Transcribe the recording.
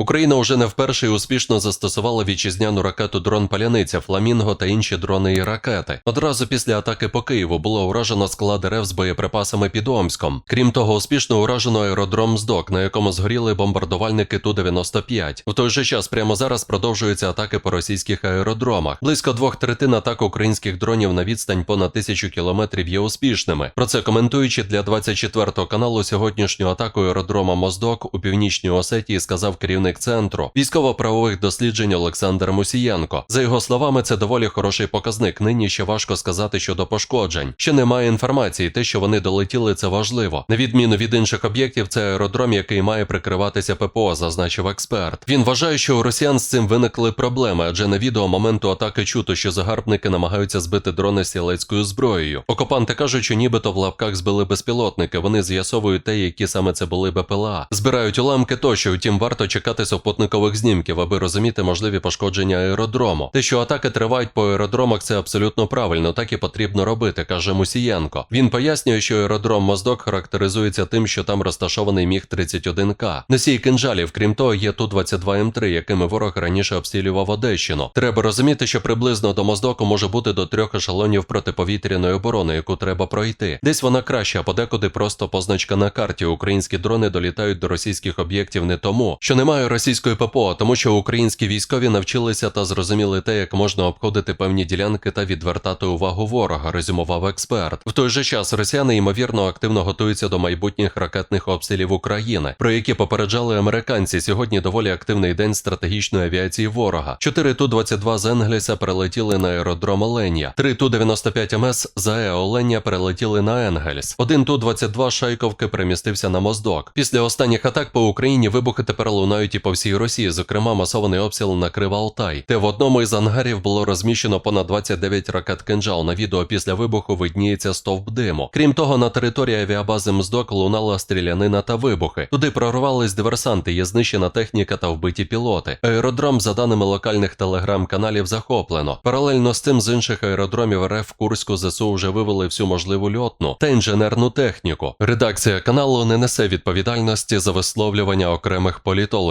Україна уже не вперше успішно застосувала вітчизняну ракету дрон Паляниця, Фламінго та інші дрони і ракети. Одразу після атаки по Києву було уражено склад РФ з боєприпасами під Омськом. Крім того, успішно уражено аеродром Здок, на якому згоріли бомбардувальники Ту-95. В той же час прямо зараз продовжуються атаки по російських аеродромах. Близько двох третин атак українських дронів на відстань понад тисячу кілометрів є успішними. Про це коментуючи для 24 каналу сьогоднішню атаку аеродрома Моздок у північній Осетії сказав керівник центру військово-правових досліджень Олександр Мусієнко. За його словами, це доволі хороший показник. Нині ще важко сказати щодо пошкоджень. Ще немає інформації. Те, що вони долетіли, це важливо. На відміну від інших об'єктів, це аеродром, який має прикриватися ППО, зазначив експерт. Він вважає, що у росіян з цим виникли проблеми, адже на відео моменту атаки чуто, що загарбники намагаються збити дрони стрілецькою зброєю. Окупанти кажуть, що нібито в лапках збили безпілотники. Вони з'ясовують те, які саме це були БПЛА. Збирають уламки тощо, втім варто чекати супутникових знімків, аби розуміти можливі пошкодження аеродрому. Те, що атаки тривають по аеродромах, це абсолютно правильно, так і потрібно робити, каже Мусієнко. Він пояснює, що аеродром Моздок характеризується тим, що там розташований міг 31 к Носій кинжалів, крім того, є ту 22 м 3 якими ворог раніше обстрілював Одещину. Треба розуміти, що приблизно до Моздоку може бути до трьох ешелонів протиповітряної оборони, яку треба пройти. Десь вона краща, подекуди просто позначка на карті. Українські дрони долітають до російських об'єктів не тому, що немає російської ППО, тому що українські військові навчилися та зрозуміли те, як можна обходити певні ділянки та відвертати увагу ворога, резюмував експерт. В той же час росіяни ймовірно активно готуються до майбутніх ракетних обстрілів України, про які попереджали американці. Сьогодні доволі активний день стратегічної авіації ворога. 4 Ту-22 з Енгліса перелетіли на аеродром Оленя, 3 Ту-95 МС з АЕ Оленя перелетіли на Енгельс. Один Ту-22 Шайковки перемістився на Моздок. Після останніх атак по Україні вибухи тепер лунають і по всій Росії. Зокрема, масований обстріл накрив Алтай, де в одному із ангарів було розміщено понад 29 ракет кинжал. На відео після вибуху видніється стовп диму. Крім того, на території авіабази Мздок лунала стрілянина та вибухи. Туди прорвались диверсанти, є знищена техніка та вбиті пілоти. Аеродром, за даними локальних телеграм-каналів, захоплено. Паралельно з тим з інших аеродромів РФ Курську ЗСУ вже вивели всю можливу льотну та інженерну техніку. Редакція каналу не несе відповідальності за висловлювання окремих